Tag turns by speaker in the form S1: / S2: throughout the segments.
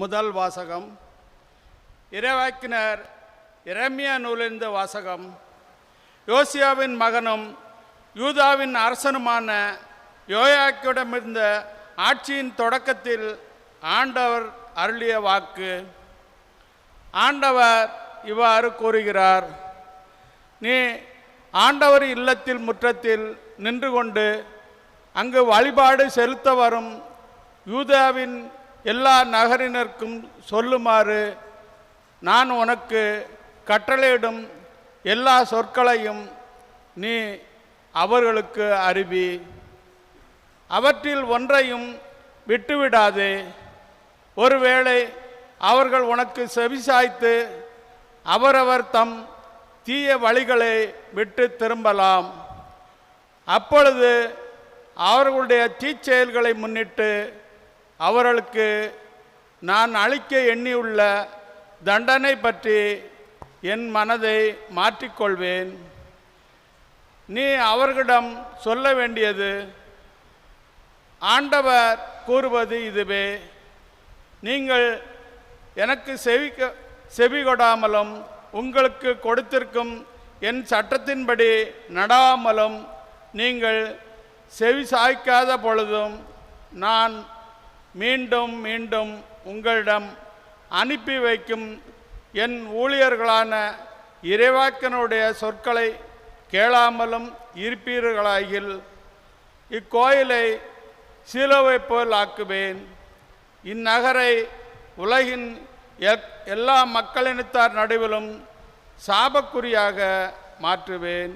S1: முதல் வாசகம். இறைவாக்கினர் இரமியா நூலிருந்த வாசகம். யோசியாவின் மகனும் யூதாவின் அரசனுமான யோயாக்கிடமிருந்த ஆட்சியின் தொடக்கத்தில் ஆண்டவர் அருளிய வாக்கு. ஆண்டவர் இவ்வாறு கூறுகிறார் நீ ஆண்டவர் இல்லத்தில் முற்றத்தில் நின்று கொண்டு அங்கு வழிபாடு செலுத்த வரும் யூதாவின் எல்லா நகரினருக்கும் சொல்லுமாறு நான் உனக்கு கட்டளையிடும் எல்லா சொற்களையும் நீ அவர்களுக்கு அறிவி அவற்றில் ஒன்றையும் விட்டுவிடாதே. ஒருவேளை அவர்கள் உனக்கு செவிசாய்த்து அவரவர் தம் தீய வழிகளை விட்டு திரும்பலாம். அப்பொழுது அவர்களுடைய தீச்செயல்களை முன்னிட்டு அவர்களுக்கு நான் அளிக்க எண்ணியுள்ள தண்டனை பற்றி என் மனதை மாற்றிக்கொள்வேன். நீ அவர்களிடம் சொல்ல வேண்டியது ஆண்டவர் கூறுவது இதுவே. நீங்கள் எனக்கு செவிக்க செவி கொடாமலும் உங்களுக்கு கொடுத்திருக்கும் என் சட்டத்தின்படி நடாமலும் நீங்கள் செவி சாய்க்காத பொழுதும் நான் மீண்டும் மீண்டும் உங்களிடம் அனுப்பி வைக்கும் என் ஊழியர்களான இறைவாக்கனுடைய சொற்களை கேளாமலும் இருப்பீர்களாகில் இக்கோயிலை சீலோவை போல் ஆக்குவேன். இந்நகரை உலகின் எல்லா மக்களினத்தார் நடுவிலும் சாபக்குறியாக மாற்றுவேன்.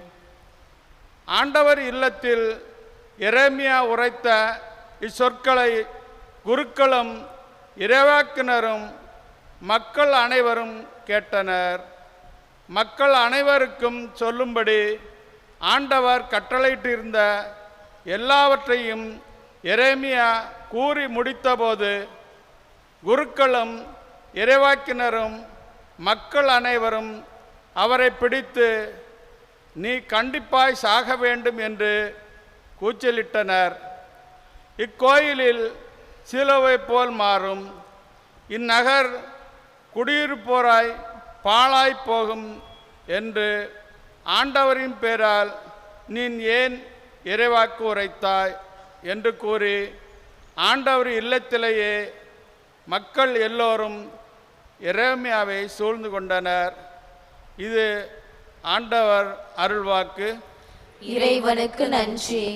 S1: ஆண்டவர் இல்லத்தில் இறைமையா உரைத்த இச்சொற்களை குருக்களும் இறைவாக்கினரும் மக்கள் அனைவரும் கேட்டனர். மக்கள் அனைவருக்கும் சொல்லும்படி ஆண்டவர் கட்டளையிட்டிருந்த எல்லாவற்றையும் எரேமியா கூறி முடித்தபோது குருக்களும் இறைவாக்கினரும் மக்கள் அனைவரும் அவரை பிடித்து நீ கண்டிப்பாய் சாக வேண்டும் என்று கூச்சலிட்டனர். இக்கோயிலில் சிலுவை போல் மாறும். இந்நகர் குடியிருப்போராய் பாழாய் போகும் என்று ஆண்டவரின் பேரால் நீ ஏன் இறைவாக்கு உரைத்தாய் என்று கூறி ஆண்டவர் இல்லத்திலேயே மக்கள் எல்லோரும் எரேமியாவை சூழ்ந்து கொண்டனர். இது ஆண்டவர் அருள்வாக்கு.
S2: இறைவனுக்கு நன்றி.